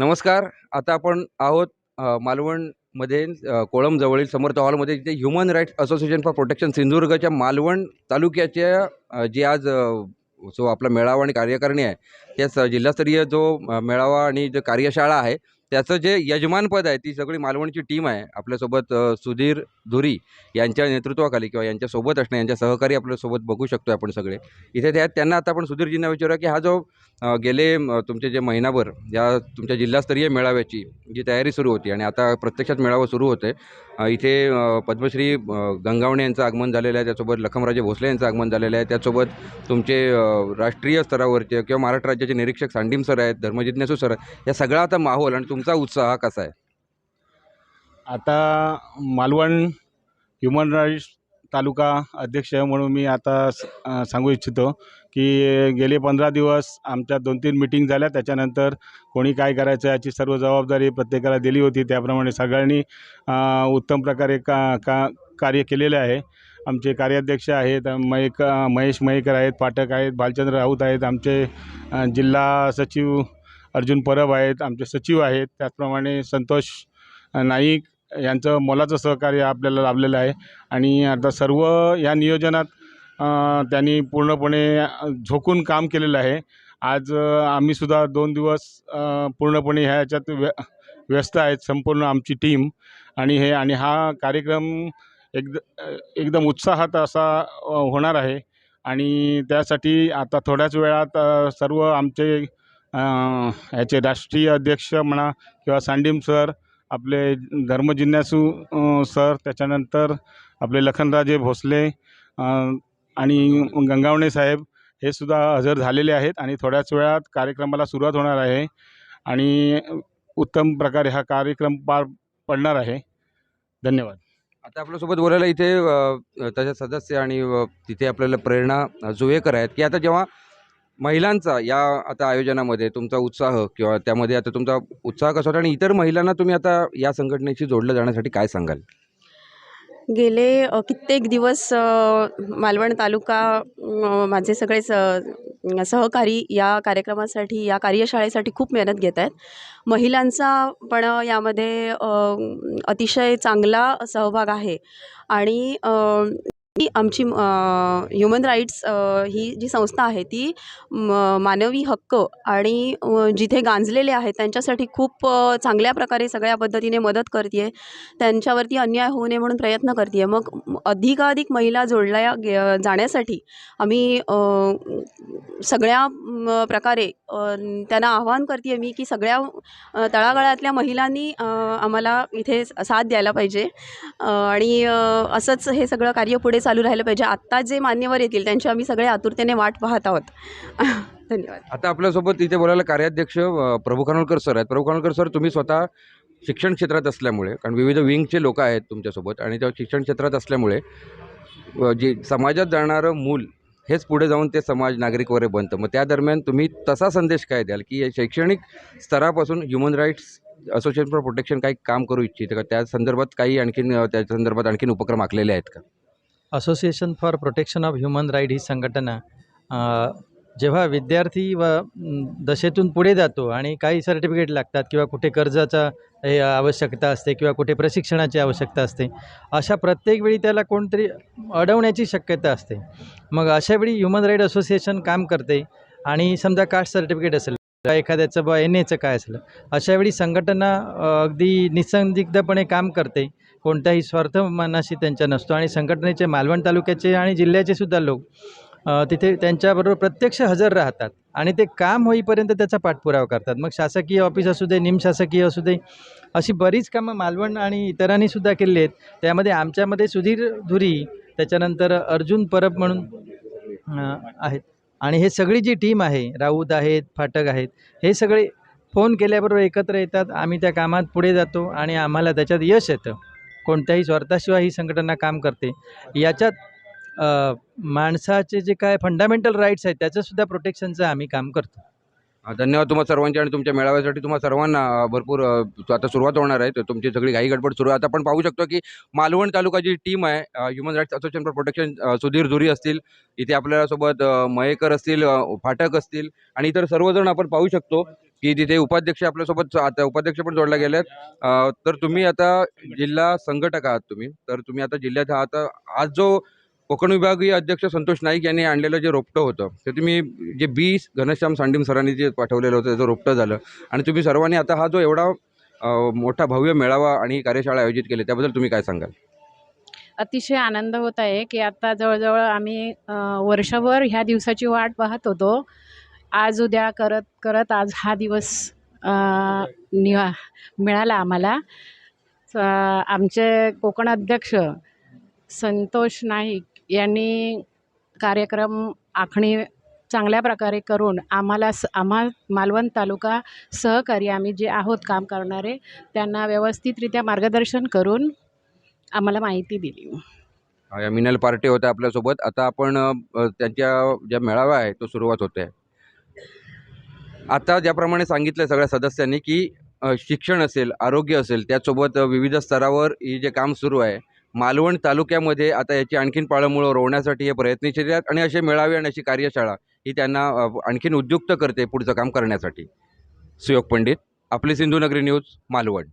नमस्कार. आता आपण आहोत मालवणमध्ये कोळमजवळील समर्थ हॉलमध्ये जिथे human rights association for protection सिंधुदुर्गच्या मालवण तालुक्याच्या जे आज जो आपला मेळावा आणि कार्यकारिणी आहे त्याच जिल्हास्तरीय जो मेळावा आणि जो कार्यशाळा आहे त्याचं जे यजमानपद आहे ती सगळी मालवणची टीम आहे. आपल्यासोबत सुधीर धुरी यांच्या नेतृत्वाखाली किंवा यांच्यासोबत असणे यांच्या सहकारी आपल्यासोबत बघू शकतो आपण सगळे. इथे त्या त्यांना आता आपण सुधीरजींना विचारूया की हा जो गेले तुमचे जे महिनाभर या तुमच्या जिल्हास्तरीय मेळाव्याची जी तयारी सुरू होती आणि आता प्रत्यक्षात मेळावा सुरू होते आहे इथे पद्मश्री गंगावणे यांचं आगमन झालेलं आहे त्यासोबत लखमराजे भोसले यांचं आगमन झालेलं आहे त्यासोबत तुमचे राष्ट्रीय स्तरावरचे किंवा महाराष्ट्र राज्याचे निरीक्षक सांडीम सर आहेत धर्मजिज्ञासू सर आहेत या सगळा आता माहोल आणि तुमचा उत्साह हा कसा आहे? आता मालवण ह्युमन राईट्स तालुका अध्यक्ष म्हणून मी आता स- सांगू इच्छितो की गेले पंधरा दिवस आमच्या दोन तीन मिटिंग झाल्या. त्याच्यानंतर कोणी काय करायचं याची सर्व जबाबदारी प्रत्येकाला दिली होती. त्याप्रमाणे सगळ्यांनी उत्तम प्रकारे का का कार्य केलेले आहे. आमचे कार्याध्यक्ष आहेत मयक महेश मयेकर आहेत पाठक आहेत भालचंद्र राऊत आहेत आमचे जिल्हा सचिव अर्जुन परब आहेत आमचे सचिव आहेत. त्याचप्रमाणे संतोष नाईक यांचं मोलाचं सहकार्य आपल्याला लाभलेलं आहे. आणि आता सर्व या नियोजनात त्यांनी पूर्णपणे झोकून काम केलेलं आहे. आज आम्हीसुद्धा दोन दिवस पूर्णपणे ह्या याच्यात व्य व्यस्त आहेत संपूर्ण आमची टीम. आणि हे आणि हा कार्यक्रम एकद एकदम उत्साहात असा होणार आहे. आणि त्यासाठी आता थोड्याच वेळात सर्व आमचे ह्याचे राष्ट्रीय अध्यक्ष म्हणा किंवा सांडीम सर आपले धर्मजिज्ञासू सर त्याच्यानंतर आपले लखनराजे भोसले आणि गंगावणे साहेब हे सुद्धा हजर झालेले आहेत आणि थोड्याच वेळात कार्यक्रमाला सुरुवात होणार आहे आणि उत्तम प्रकारे हा कार्यक्रम पार पडणार आहे. धन्यवाद. आता आपल्यासोबत बोलायला इथे त्याच्या सदस्य आणि तिथे आपल्याला प्रेरणा जुवेकर आहेत की आता जेव्हा महिलांचा या आता आयोजनामध्ये तुमचा उत्साह किंवा त्यामध्ये आता तुमचा उत्साह कसा होता आणि इतर महिलांना तुम्ही आता या संघटनेशी जोडलं जाण्यासाठी काय सांगाल? गेले कित्येक दिवस मालवण तालुका माझे सगळे स सहकारी या कार्यक्रमासाठी या कार्यशाळेसाठी खूप मेहनत घेत आहेत. महिलांचा पण यामध्ये अतिशय चांगला सहभाग आहे. आणि ही आमची ह्युमन राईट्स ही जी संस्था आहे ती मानवी हक्क आणि जिथे गांजलेले आहेत त्यांच्यासाठी खूप चांगल्या प्रकारे सगळ्या पद्धतीने मदत करते आहे त्यांच्यावरती अन्याय होऊ नये म्हणून प्रयत्न करते आहे मग अधिकाधिक महिला जोडल्या गे जाण्यासाठी आम्ही सगळ्या प्रकारे त्यांना आवाहन करते आहे मी की सगळ्या तळागाळातल्या महिलांनी आम्हाला इथे साथ द्यायला पाहिजे. आणि असंच हे सगळं कार्य पुढे चालू चालू राहिलं पाहिजे. आत्ता जे मान्यवर येतील त्यांची आम्ही सगळे आतुरतेने वाट पाहत आहोत. धन्यवाद. आता आपल्यासोबत इथे बोलायला कार्याध्यक्ष प्रभू खानोलकर सर आहेत. प्रभू खानोलकर सर तुम्ही स्वतः शिक्षण क्षेत्रात असल्यामुळे कारण विविध विंगचे लोक आहेत तुमच्यासोबत आणि त्या शिक्षण क्षेत्रात असल्यामुळे जे समाजात जाणारं मूल हेच पुढे जाऊन ते समाज नागरिक वगैरे बनतं. मग त्या दरम्यान तुम्ही तसा संदेश काय द्याल की शैक्षणिक स्तरापासून human rights association for protection काही काम करू इच्छितं का? त्या संदर्भात काही आणखीन त्या संदर्भात आणखीन उपक्रम आखलेले आहेत का? Association for protection of human right ही संघटना जेव्हा विद्यार्थी व दशेतून पुढे जातो आणि काही सर्टिफिकेट लागतात किंवा कुठे कर्जाचा हे आवश्यकता असते किंवा कुठे प्रशिक्षणाची आवश्यकता असते अशा प्रत्येक वेळी त्याला कोणतरी अडवण्याची शक्यता असते. मग अशावेळी ह्युमन राईट असोसिएशन काम करते आणि समजा कास्ट सर्टिफिकेट असेल एखाद्याचं ब एन एचं काय असलं? अशा वेळी संघटना अगदी निसंदिग्धपणे काम करते. कोणत्याही स्वार्थ मनाशी त्यांच्या नसतो आणि संघटनेचे मालवण तालुक्याचे आणि जिल्ह्याचे सुद्धा लोक तिथे त्यांच्याबरोबर प्रत्यक्ष हजर राहतात आणि ते काम होईपर्यंत त्याचा पाठपुरावा करतात. मग शासकीय ऑफिस असू दे निमशासकीय असू दे अशी बरीच कामं मालवण आणि इतरांनी सुद्धा केली आहेत. त्यामध्ये आमच्यामध्ये सुधीर धुरी त्याच्यानंतर अर्जुन परब म्हणून आहेत. आणि हे सगळी जी टीम आहे राऊत आहेत फाटक आहेत हे सगळे फोन केल्याबरोबर एकत्र येतात. आम्ही त्या कामात पुढे जातो आणि आम्हाला त्याच्यात यश येतं. कोणत्याही स्वार्थाशिवाय ही संघटना काम करते. याच्यात माणसाचे जे काय फंडामेंटल राईट्स आहेत त्याचंसुद्धा प्रोटेक्शनचं आम्ही काम करतो. धन्यवाद तुम्हा सर्वांचे आणि तुमच्या मेळाव्यासाठी. तुम्हा सर्वांना भरपूर आता सुरुवात होणार आहे. तर तुमची सगळी घाई गडबड सुरू आहे. आता आपण पाहू शकतो की मालवण तालुकाची टीम आहे human rights association for protection Sudhir Dhuri असतील. इथे आपल्याला सोबत मयेकर असतील फाटक असतील आणि इतर सर्वजण आपण पाहू शकतो की तिथे उपाध्यक्ष आपल्यासोबत आता उपाध्यक्ष पण जोडला गेले आहेत तर तुम्ही आता जिल्हा संघटक आहात तुम्ही. तर तुम्ही आता जिल्ह्यात आहात. आज जो कोकण विभागीय अध्यक्ष संतोष नाईक यांनी आणलेलं जे रोपटं होतं ते तुम्ही जे बी घनश्याम सांडीम सरांनी जे पाठवलेलं होतं त्याचं रोपटं झालं. आणि तुम्ही सर्वांनी आता हा जो एवढा मोठा भव्य मेळावा आणि कार्यशाळा आयोजित केली त्याबद्दल तुम्ही काय सांगाल? अतिशय आनंद होत आहे की आता जवळजवळ आम्ही वर्षभर ह्या दिवसाची वाट पाहत होतो. आज उद्या करत करत आज हा दिवस निवा मिळाला आम्हाला. आमचे कोकण अध्यक्ष संतोष नाईक यांनी कार्यक्रम आखणी चांगल्या प्रकारे करून आम्हाला स आम्हा मालवण तालुका सहकारी आम्ही जे आहोत काम करणारे त्यांना व्यवस्थितरित्या मार्गदर्शन करून आम्हाला माहिती दिली. मिनल पार्टी होत्या आपल्यासोबत. आता आपण त्यांच्या ज्या मेळावा आहे तो सुरुवात होते. आता ज्याप्रमाणे सांगितलं सगळ्या सदस्यांनी की शिक्षण असेल आरोग्य असेल त्यासोबत विविध स्तरावर ही जे काम सुरू आहे मालवण तालुक्यामध्ये आता याची आणखीन पाळंमुळं रोवण्यासाठी हे प्रयत्नशील आहेत आणि असे मेळावे आणि अशी कार्यशाळा ही त्यांना आणखीन उद्युक्त करते पुढचं काम करण्यासाठी. सुयोग पंडित आपली सिंधुनगरी न्यूज मालवण.